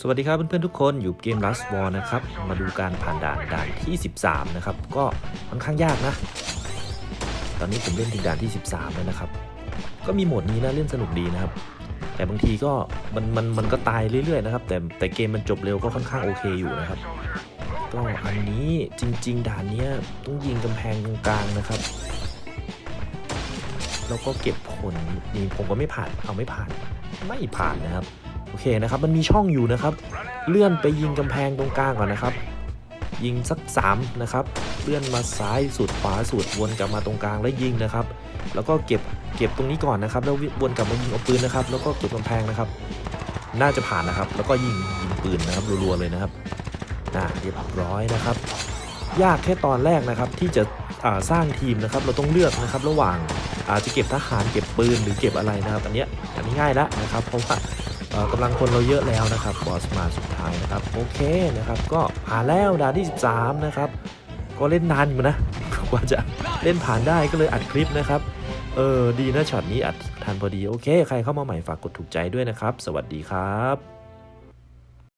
สวัสดีครับเพื่อนๆทุกคนอยู่เกม Last War นะครับ มาดูการผ่านด่านด่านที่ 13 นะครับ ก็ค่อนข้างยากนะ ตอนนี้ผมเล่นถึงด่านที่ 13 แล้วนะครับ ก็มีโหมดนี้นะเล่นสนุกดีนะครับ แต่บางทีก็มันมันมันก็ตายเรื่อยๆนะครับ แต่แต่เกมมันจบเร็วก็ค่อนข้างโอเคอยู่นะครับ ก็อันนี้จริง ๆ ด่านนี้ต้องยิงกำแพงกลางๆนะครับ แล้วก็เก็บผลนี่ผมก็ไม่ผ่านเอาไม่ผ่านไม่ผ่านนะครับ โอเคนะครับ มันมีช่องอยู่นะครับ เลื่อนไปยิงกำแพงตรงกลางก่อนนะครับ ยิงสัก 3 นะครับ เลื่อนมาซ้ายสุดขวาสุดวนกลับมาตรงกลางแล้วยิงนะครับ แล้วก็เก็บเก็บตรงนี้ก่อนนะครับ แล้ววนกลับมายิงเอาปืนนะครับ แล้วก็เก็บกำแพงนะครับ น่าจะผ่านนะครับ แล้วก็ยิงยิงปืนนะครับรัวๆเลยนะครับน่าเรียบร้อยนะครับ ยากแค่ตอนแรกนะครับที่จะสร้างทีมนะครับเราต้องเลือกนะครับระหว่างอาจจะเก็บทหารเก็บปืนหรือเก็บอะไรนะครับ อันเนี้ยอันนี้ง่ายแล้วนะครับเพราะว่า กำลังคนเราเยอะแล้วนะครับบอสมาสุดท้ายนะครับโอเคนะครับ ก็ผ่านแล้วด่านที่ 13 นะครับ ก็เล่นนานอยู่นะกว่าจะเล่นผ่านได้ก็เลยอัดคลิปนะครับเออดีนะช็อตนี้อัดทันพอดีโอเค ใครเข้ามาใหม่ฝากกดถูกใจด้วยนะครับ สวัสดีครับ